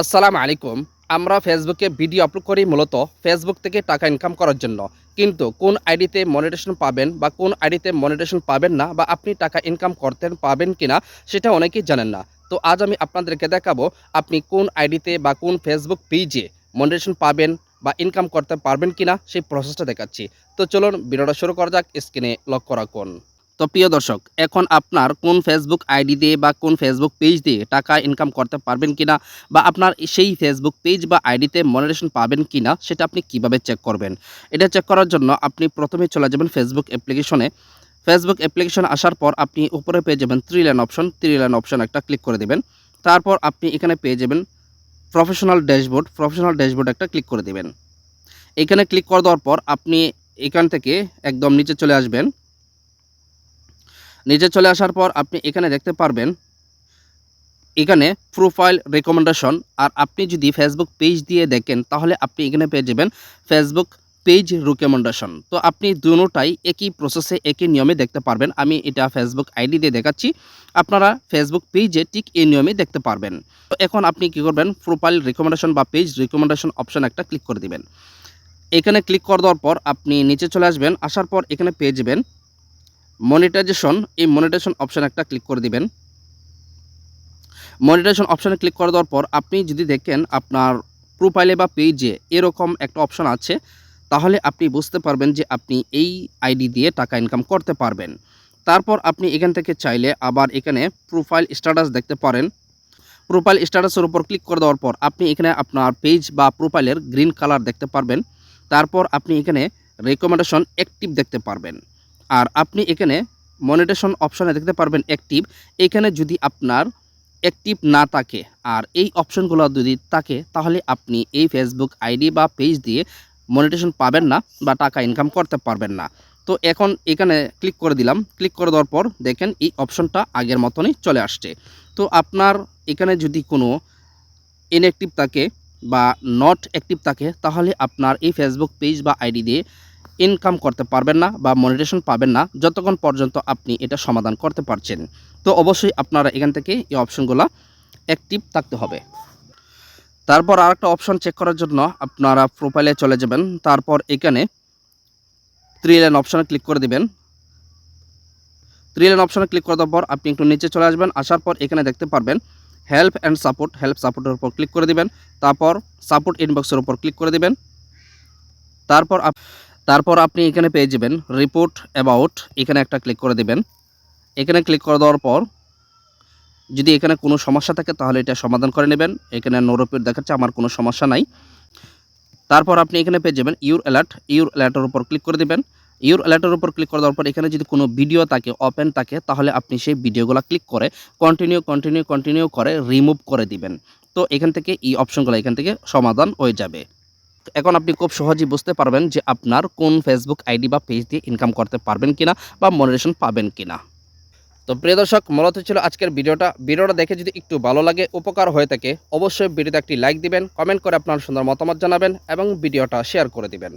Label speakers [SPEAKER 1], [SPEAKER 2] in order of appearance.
[SPEAKER 1] আসসালামু আলাইকুম। আমরা ফেসবুকে ভিডিও আপলোড করি মূলত ফেসবুক থেকে টাকা ইনকাম করার জন্য। কিন্তু কোন আইডিতে মনিটেশন পাবেন বা কোন আইডিতে মনিটেশন পাবেন না বা আপনি টাকা ইনকাম করতে পাবেন কিনা সেটা অনেকেই জানেন না। তো আজ আমি আপনাদেরকে দেখাবো আপনি কোন আইডিতে বা কোন ফেসবুক পেজে মনিটেশন পাবেন বা ইনকাম করতে পারবেন কিনা সেই প্রসেসটা দেখাচ্ছি। তো চলুন ভিডিওটা শুরু করা যাক, স্ক্রিনে লক্ষ্য রাখুন। তো প্রিয় দর্শক, এখন আপনার কোন ফেসবুক আইডি দিয়ে বা কোন ফেসবুক পেজ দিয়ে টাকা ইনকাম করতে পারবেন কিনা বা আপনার সেই ফেসবুক পেজ বা আইডিতে মনিটেশন পাবেন কিনা সেটা আপনি কীভাবে চেক করবেন? এটা চেক করার জন্য আপনি প্রথমে চলে যাবেন ফেসবুক অ্যাপ্লিকেশনে ফেসবুক অ্যাপ্লিকেশন আসার পর আপনি উপরে পেয়ে যাবেন three line option three line option একটা ক্লিক করে দেবেন। তারপর আপনি এখানে পেয়ে যাবেন প্রফেশনাল ড্যাশবোর্ড প্রফেশনাল ড্যাশবোর্ড একটা ক্লিক করে দেবেন। এখানে ক্লিক করে দেওয়ার পর আপনি এখান থেকে একদম নিচে চলে আসবেন। নিচে চলে আসার পর আপনি এখানে দেখতে পারবেন এখানে প্রোফাইল রেকমেন্ডেশন আর আপনি যদি ফেসবুক পেজ দিয়ে দেখেন, তাহলে আপনি এখানে পেয়ে যাবেন ফেসবুক পেজ রিকমেন্ডেশন তো আপনি দুটোটাই একই প্রসেসে একই নিয়মে দেখতে পারবেন। আমি এটা ফেসবুক আইডি দিয়ে দেখাচ্ছি। আপনারা ফেসবুক পেজে ঠিক এই নিয়মে দেখতে পারবেন। তো এখন আপনি কি করবেন? প্রোফাইল রিকমেন্ডেশন বা পেজ রিকমেন্ডেশন অপশন একটা ক্লিক করে দিবেন। এখানে ক্লিক করে দেওয়ার পর আপনি নিচে চলে আসবেন। আসার পর এখানে পেয়ে যাবেন মনিটাইজেশন, এই মনিটাইজেশন অপশন একটা ক্লিক করে দিবেন। মনিটাইজেশন অপশানে ক্লিক করে দেওয়ার পর আপনি যদি দেখেন আপনার প্রোফাইলে বা পেজে এরকম একটা অপশন আছে, তাহলে আপনি বুঝতে পারবেন যে আপনি এই আইডি দিয়ে টাকা ইনকাম করতে পারবেন। তারপর আপনি এখান থেকে চাইলে আবার এখানে প্রোফাইল স্ট্যাটাস দেখতে পারেন। প্রোফাইল স্ট্যাটাসের উপর ক্লিক করে দেওয়ার পর আপনি এখানে আপনার পেজ বা প্রোফাইলের গ্রিন কালার দেখতে পারবেন। তারপর আপনি এখানে রেকমেন্ডেশন অ্যাক্টিভ দেখতে পারবেন। আর আপনি এখানে মনিটেশন অপশানে দেখতে পারবেন অ্যাক্টিভ এখানে যদি আপনার অ্যাক্টিভ না থাকে, আর এই অপশনগুলো যদি থাকে, তাহলে আপনি এই ফেসবুক আইডি বা পেজ দিয়ে মনিটেশন পাবেন না বা টাকা ইনকাম করতে পারবেন না। তো এখন এখানে ক্লিক করে দিলাম। ক্লিক করে দেওয়ার পর দেখেন এই অপশনটা আগের মতনই চলে আসছে। তো আপনার এখানে যদি কোনো ইনঅ্যাক্টিভ থাকে বা নট অ্যাক্টিভ থাকে, তাহলে আপনার এই ফেসবুক পেজ বা আইডি দিয়ে ইনকাম করতে পারবেন না বা মনিটেশন পাবেন না যতক্ষণ পর্যন্ত আপনি এটা সমাধান করতে পারছেন। তো অবশ্যই আপনারা এখান থেকে এই অপশনগুলো অ্যাক্টিভ থাকতে হবে। তারপর আর একটা অপশন চেক করার জন্য আপনারা প্রোফাইলে চলে যাবেন। তারপর এখানে থ্রি লাইন অপশনে ক্লিক করে দিবেন। থ্রি লাইন অপশনে ক্লিক করে দেওয়ার পর আপনি একটু নিচে চলে আসবেন। আসার পর এখানে দেখতে পারবেন হেল্প অ্যান্ড সাপোর্ট হেল্প সাপোর্টের উপর ক্লিক করে দিবেন। তারপর সাপোর্ট ইনবক্সের উপর ক্লিক করে দিবেন। তারপর তারপর আপনি এখানে পেয়ে যাবেন রিপোর্ট অ্যাবাউট এখানে একটা ক্লিক করে দেবেন। এখানে ক্লিক করে দেওয়ার পর যদি এখানে কোনো সমস্যা থাকে তাহলে এটা সমাধান করে নেবেন। এখানে নোরোপিট দেখাচ্ছে, আমার কোনো সমস্যা নাই। তারপর আপনি এখানে পেয়ে যাবেন ইউর অ্যালার্ট ইউর অ্যালার্টের উপর ক্লিক করে দিবেন। ইউর অ্যালার্টের উপর ক্লিক করে দেওয়ার পর এখানে যদি কোনো ভিডিও থাকে ওপেন থাকে, তাহলে আপনি সেই ভিডিওগুলো ক্লিক করে কন্টিনিউ কন্টিনিউ কন্টিনিউ করে রিমুভ করে দিবেন। তো এখান থেকে এই অপশনগুলো এখান থেকে সমাধান হয়ে যাবে। এখন আপনি খুব সহজেই বুঝতে পারবেন যে আপনার কোন ফেসবুক আইডি বা পেজ দিয়ে ইনকাম করতে পারবেন কিনা বা মনিটেশন পাবেন কিনা। তো প্রিয় দর্শক, মূলত ছিল আজকের ভিডিওটা। ভিডিওটা দেখে যদি একটু ভালো লাগে, উপকার হয়ে থাকে, অবশ্যই ভিডিওতে একটি লাইক দিবেন কমেন্ট করে আপনার সুন্দর মতামত জানাবেন এবং ভিডিওটা শেয়ার করে দিবেন।